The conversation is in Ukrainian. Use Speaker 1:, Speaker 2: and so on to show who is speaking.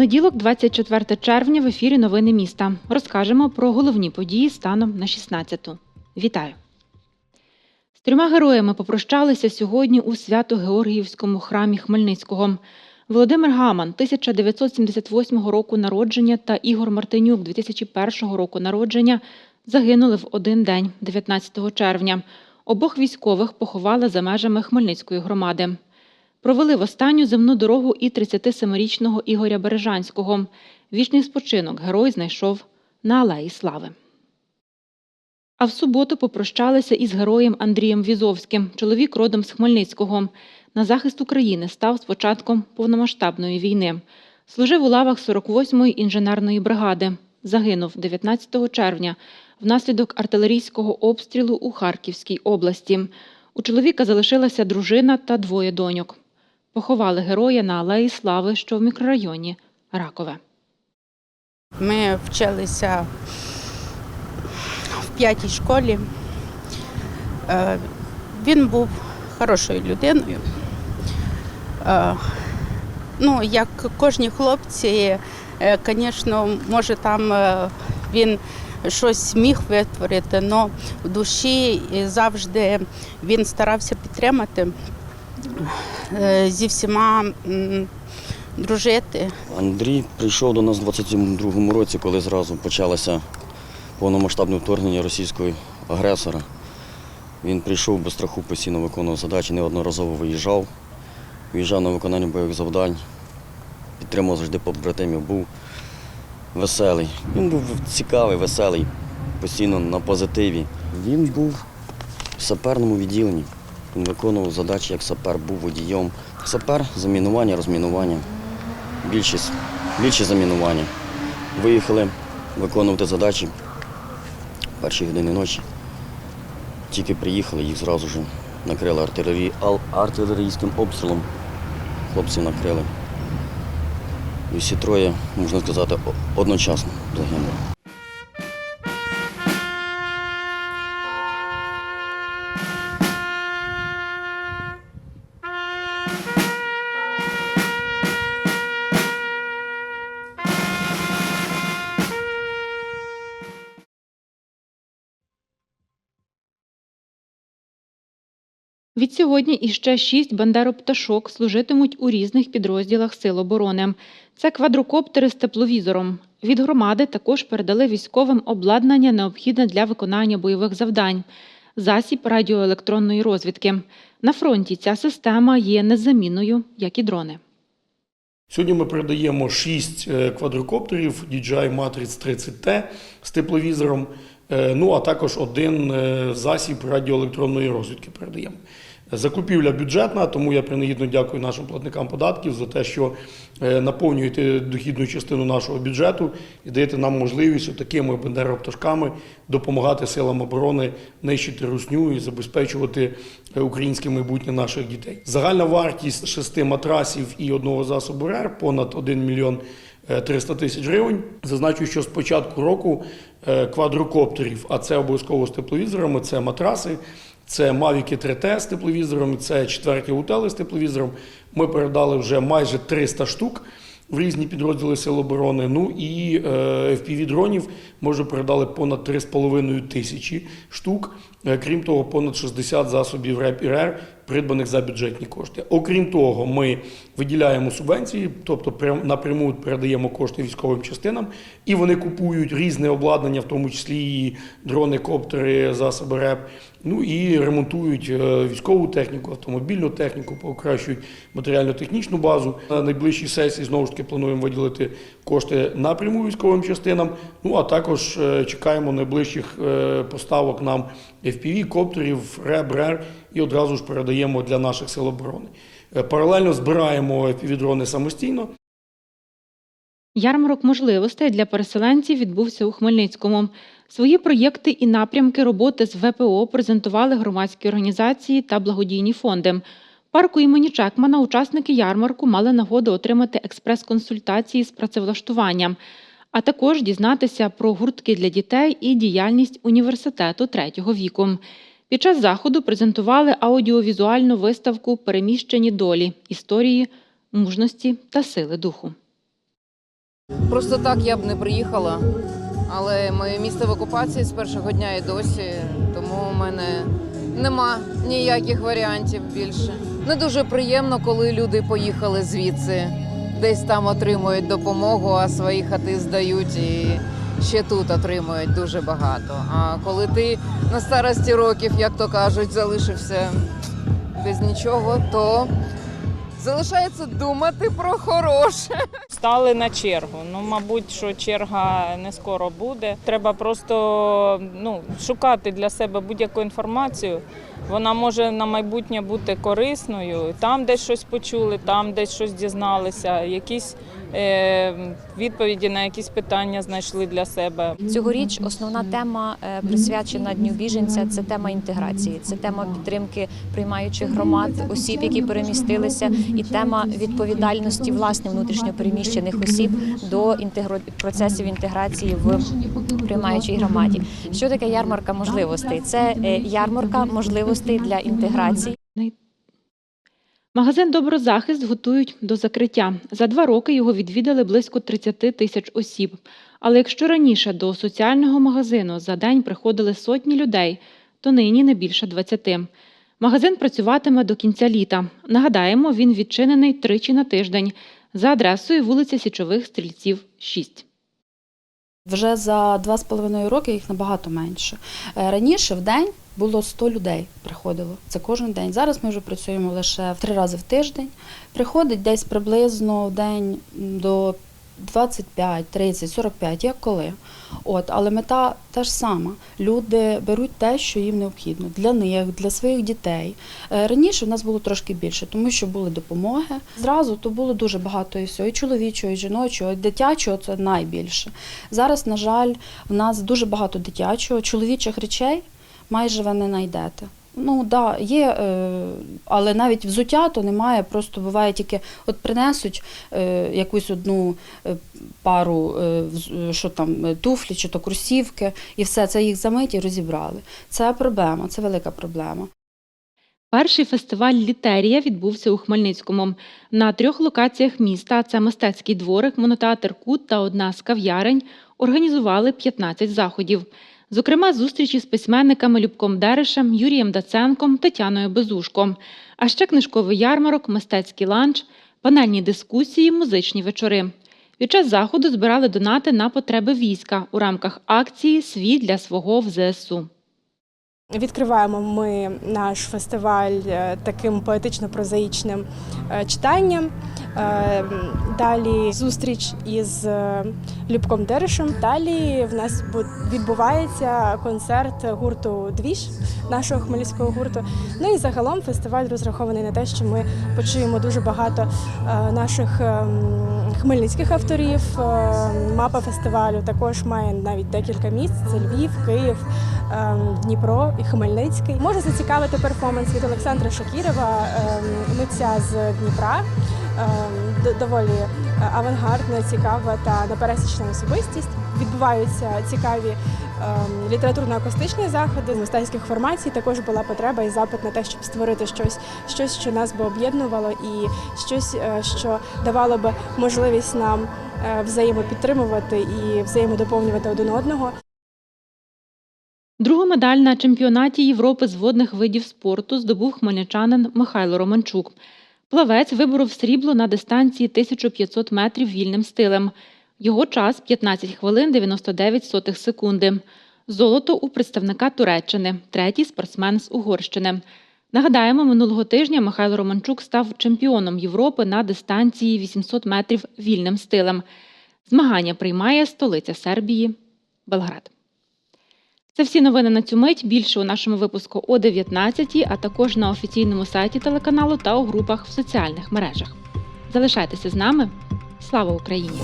Speaker 1: Понеділок, 24 червня, в ефірі Новини міста. Розкажемо про головні події станом на 16-ту. Вітаю! З трьома героями попрощалися сьогодні у Свято-Георгіївському храмі Хмельницького. Володимир Гаман 1978 року народження та Ігор Мартинюк 2001 року народження загинули в один день, 19 червня. Обох військових поховали за межами Хмельницької громади. Провели в останню земну дорогу і 37-річного Ігоря Бережанського. Вічний спочинок герой знайшов на Алеї Слави. А в суботу попрощалися із героєм Андрієм Візовським, чоловік родом з Хмельницького. На захист України став з початком повномасштабної війни. Служив у лавах 48-ї інженерної бригади. Загинув 19 червня внаслідок артилерійського обстрілу у Харківській області. У чоловіка залишилася дружина та двоє доньок. Поховали героя на Алеї Слави, що в мікрорайоні Ракове.
Speaker 2: Ми вчилися в п'ятій школі. Е, Він був хорошою людиною. Е, Ну, як кожні хлопці, звісно, може там е, він щось міг витворити, але в душі завжди він старався підтримати, е, зі всіма дружити.
Speaker 3: Андрій прийшов до нас у 22-му році, коли зразу почалося повномасштабне вторгнення російського агресора. Він прийшов без страху, постійно виконував задачі, неодноразово виїжджав, виїжджав на виконання бойових завдань, підтримував завжди побратимів, був веселий. Він був цікавий, веселий, постійно на позитиві. Він був в саперному відділенні. Він виконував задачі як сапер, був водієм. Сапер, замінування, розмінування більшість, більше замінування. Виїхали виконувати задачі перші години ночі. Тільки приїхали, їх зразу ж накрили артилерії, ал- артилерійським обстрілом. Хлопці накрили. І всі троє, можна сказати, одночасно загинули.
Speaker 1: Відсьогодні іще шість бандеропташок служитимуть у різних підрозділах Сил оборони. Це квадрокоптери з тепловізором. Від громади також передали військовим обладнання, необхідне для виконання бойових завдань, засіб радіоелектронної розвідки. На фронті ця система є незамінною, як і дрони.
Speaker 4: Сьогодні ми передаємо 6 квадрокоптерів DJI Matrix 30T з тепловізором, е, ну а також один е, засіб радіоелектронної розвідки передаємо. Закупівля бюджетна, тому я принагідно дякую нашим платникам податків за те, що е, наповнюєте дохідну частину нашого бюджету і даєте нам можливість такими бандеропташками допомагати силам оборони нищити русню і забезпечувати е, українське майбутнє наших дітей. Загальна вартість шести матрасів і одного засобу РЕР понад 1 мільйон е, 300 тисяч гривень. Зазначу, що з початку року е, квадрокоптерів, а це обов'язково з тепловізорами, це матраси. Це Mavic 3T з тепловізором, це четверті утели з тепловізором. Ми передали вже майже 300 штук в різні підрозділи Сил оборони. Ну і е, FPV-дронів ми вже передали понад 3,5 тисячі штук. Е, Крім того, понад 60 засобів РЕП і РЕР придбаних за бюджетні кошти. Окрім того, ми виділяємо субвенції, тобто прям- напряму передаємо кошти військовим частинам, і вони купують різне обладнання, в тому числі і дрони, коптери, засоби РЕП. Ну і ремонтують е, військову техніку, автомобільну техніку, покращують матеріально-технічну базу. На найближчій сесії знову ж таки плануємо виділити кошти напряму військовим частинам. Ну а також е, чекаємо найближчих е, поставок нам FPV, коптерів, РЕБ, РЕР і одразу ж передаємо для наших сил оборони. Е, Паралельно збираємо FPV-дрони самостійно.
Speaker 1: Ярмарок можливостей для переселенців відбувся у Хмельницькому. Свої проєкти і напрямки роботи з ВПО презентували громадські організації та благодійні фонди. парку імені Чекмана учасники ярмарку мали нагоду отримати експрес-консультації з працевлаштуванням, а також дізнатися про гуртки для дітей і діяльність університету третього віку. Під час заходу презентували аудіовізуальну виставку Переміщені долі історії, мужності та сили духу.
Speaker 5: Просто так я б не приїхала. Але моє місто в окупації з першого дня і досі, тому у мене нема ніяких варіантів більше. Не дуже приємно, коли люди поїхали звідси, десь там отримують допомогу, а свої хати здають і ще тут отримують дуже багато. А коли ти на старості років, як то кажуть, залишився без нічого, то залишається думати про хороше.
Speaker 6: Стали на чергу. Ну, мабуть, що черга не скоро буде. Треба просто ну, шукати для себе будь-яку інформацію. Вона може на майбутнє бути корисною. Там десь щось почули, там десь щось дізналися, якісь відповіді на якісь питання знайшли для себе.
Speaker 7: Цьогоріч основна тема е, присвячена Дню біженця це тема інтеграції, це тема підтримки приймаючих громад, осіб, які перемістилися, і тема відповідальності власне внутрішньопереміщених осіб до процесів інтеграції в приймаючій громаді. Що таке ярмарка можливостей? Це е, ярмарка можливостей для інтеграції.
Speaker 1: Магазин Доброзахист готують до закриття. За два роки його відвідали близько 30 тисяч осіб. Але якщо раніше до соціального магазину за день приходили сотні людей, то нині не більше 20. Магазин працюватиме до кінця літа. Нагадаємо, він відчинений тричі на тиждень за адресою вулиця Січових Стрільців, 6.
Speaker 8: Вже за два з половиною роки їх набагато менше. Е, Раніше в день було 100 людей приходило. Це кожен день. Зараз ми вже працюємо лише три рази в тиждень. Приходить десь приблизно в день до 25, 30, 45, як коли. От, але мета та ж сама. Люди беруть те, що їм необхідно для них, для своїх дітей. Е, Раніше в нас було трошки більше, тому що були допомоги. Зразу то було дуже багато і всього, і чоловічого, і жіночого, і дитячого це найбільше. Зараз, на жаль, в нас дуже багато дитячого, чоловічих речей майже ви не знайдете. Ну да, є, е, але навіть взуття то немає. Просто буває тільки от принесуть е, якусь одну е, пару, що там туфлі чи то кросівки, і все це їх замить і розібрали. Це проблема, це велика проблема.
Speaker 1: Перший фестиваль Літерія відбувся у Хмельницькому. На трьох локаціях міста це мистецький дворик, монотеатр Кут та одна з кав'ярень організували 15 заходів. Зокрема, зустрічі з письменниками Любком Дерешем, Юрієм Даценком, Тетяною Безушком. А ще книжковий ярмарок, мистецький ланч, панельні дискусії, музичні вечори. Під час заходу збирали донати на потреби війська у рамках акції Свій для свого в ЗСУ.
Speaker 9: Відкриваємо ми наш фестиваль е, таким поетично-прозаїчним е, читанням. Е, Далі зустріч із Любком Дерешем. Далі в нас бу- відбувається концерт гурту Двіж, нашого хмельницького гурту. Ну і загалом фестиваль розрахований на те, що ми почуємо дуже багато наших ем, хмельницьких авторів. Мапа фестивалю також має навіть декілька місць: це Львів, Київ, Дніпро і Хмельницький. Може зацікавити перформанс від Олександра Шакірова, ем, митця з Дніпра. Ем, Доволі е, авангардна, цікава та непересічна особистість. Відбуваються цікаві ем, літературно-акустичні заходи з мистецьких формацій. Також була потреба і запит на те, щоб створити щось, щось, що нас би об'єднувало, і щось, е, що давало би можливість нам е, взаємопідтримувати і взаємодоповнювати один одного.
Speaker 1: Другу медаль на чемпіонаті Європи з водних видів спорту здобув хмельничанин Михайло Романчук. Плавець виборов срібло на дистанції 1500 метрів вільним стилем. Його час 15 хвилин 99 сотих секунди. Золото у представника Туреччини, третій спортсмен з Угорщини. Нагадаємо, минулого тижня Михайло Романчук став чемпіоном Європи на дистанції 800 метрів вільним стилем. Змагання приймає столиця Сербії Белград. Це всі новини на цю мить. Більше у нашому випуску о 19, а також на офіційному сайті телеканалу та у групах в соціальних мережах. Залишайтеся з нами. Слава Україні!